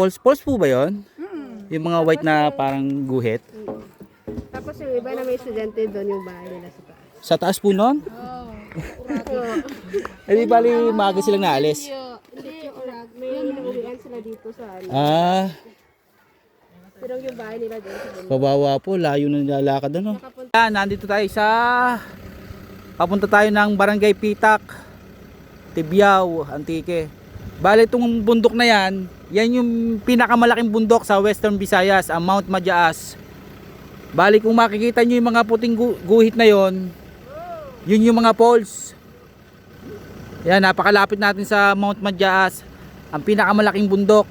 Pulse, pulse po ba yon? Mm. Yung mga white na parang guhit? Tapos yung iba na may estudyante doon yung bahay nila sa taas. Sa taas po nun? Eh di bali maaga silang naalis. Hindi, urag. May inuuwian sila dito sa ano. Ah, Pero yung bahay nila doon sa bundok. kawawa po, layo na nilalakad ano. Yan, nandito tayo sa papunta tayo ng Barangay Pitak, Tibyao, Antique. Bale itong bundok na yan, yan yung pinakamalaking bundok sa Western Visayas, ang Mount Majaas. Bali kung makikita nyo yung mga puting gu- guhit na yon, yun yung mga falls. Yan, napakalapit natin sa Mount Majaas, ang pinakamalaking bundok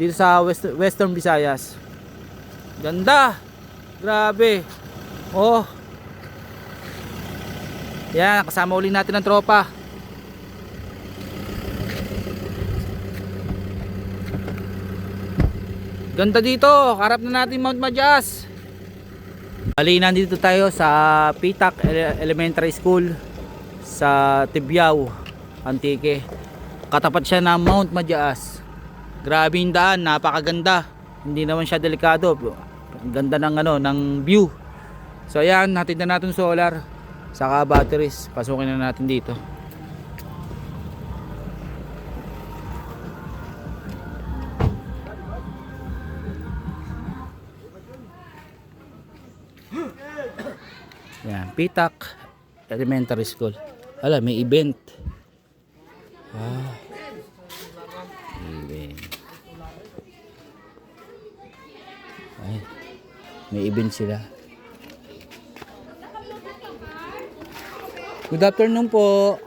dito sa West, Western Visayas. Ganda! Grabe! Oh. Yan, kasama uli natin ang tropa. Ganda dito, harap na natin Mount Majas. Bali, nandito tayo sa Pitak Ele- Elementary School sa Tibyao, Antique. Katapat siya ng Mount Majas. Grabe yung daan, napakaganda. Hindi naman siya delikado. Ganda ng ano, ng view. So ayan, hatid na natin solar saka batteries. Pasukin na natin dito. Yan, Pitak Elementary School. Hala, may event. Ah. Event. Ay, may event sila. Good afternoon po.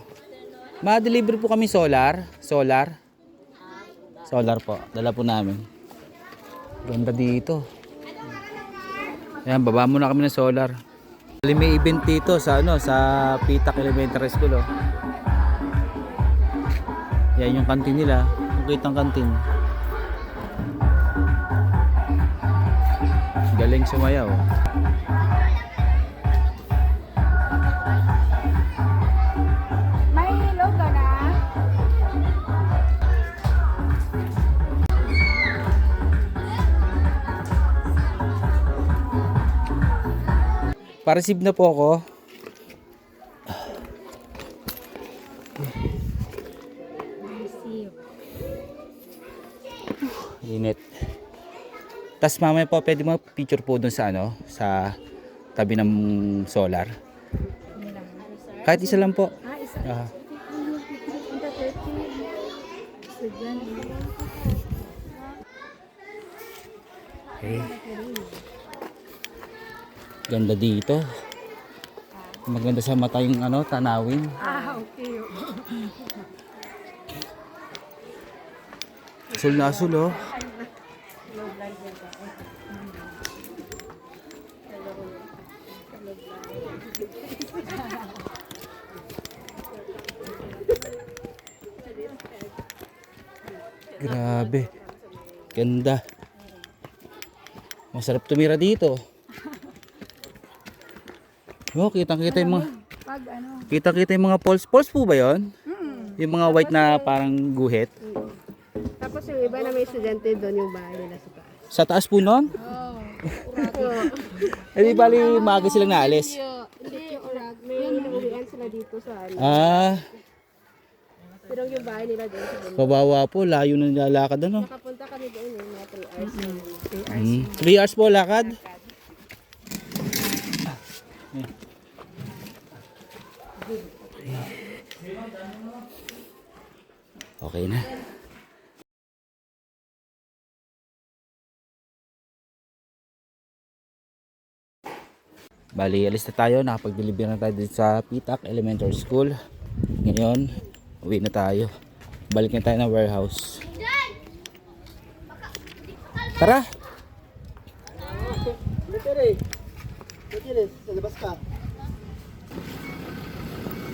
Ma-deliver po kami solar. Solar. Solar po. Dala po namin. Ganda dito. Ayan, baba muna kami ng solar. May event dito sa ano sa Pitak Elementary School oh. Yan yung kantin nila. Yung kitang kantin. Galing sumayaw. oh. Pa-receive na po ako. Init. Tapos mamaya po pwede mo picture po dun sa ano, sa tabi ng solar. Kahit isa lang po. Ah, isa. Ah, 30. Estudyante. okay. Ganda dito. Maganda sa mata yung ano, tanawin. Ah, okay. Asul na asul oh. Grabe. Ganda. Masarap tumira dito. Oh, kitang-kita yung mga Pag ano? kitang-kita yung mga poles. Poles po ba 'yon? Mm. Yung mga white na parang guhit. Tapos yung iba na may estudyante doon yung bahay nila sa taas. Sa taas po nun? Eh di bali maaga silang naalis. Hindi, urag. May inuuwian sila dito sa ano. Ah, Pero yung bahay nila doon sa bundok. kawawa po, layo na nilalakad ano. Nakapunta kami doon eh, mga 3 hours. 3 hours. Mm. 3 hours po lakad. Okay na. Bali, alis na tayo. Nakapag-deliver na tayo sa Pitak Elementary School. Ngayon, uwi na tayo. Balik na tayo ng warehouse. Tara!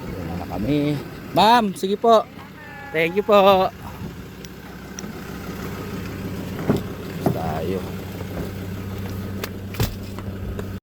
Wala na kami. Ma'am, sige po. Thank you po.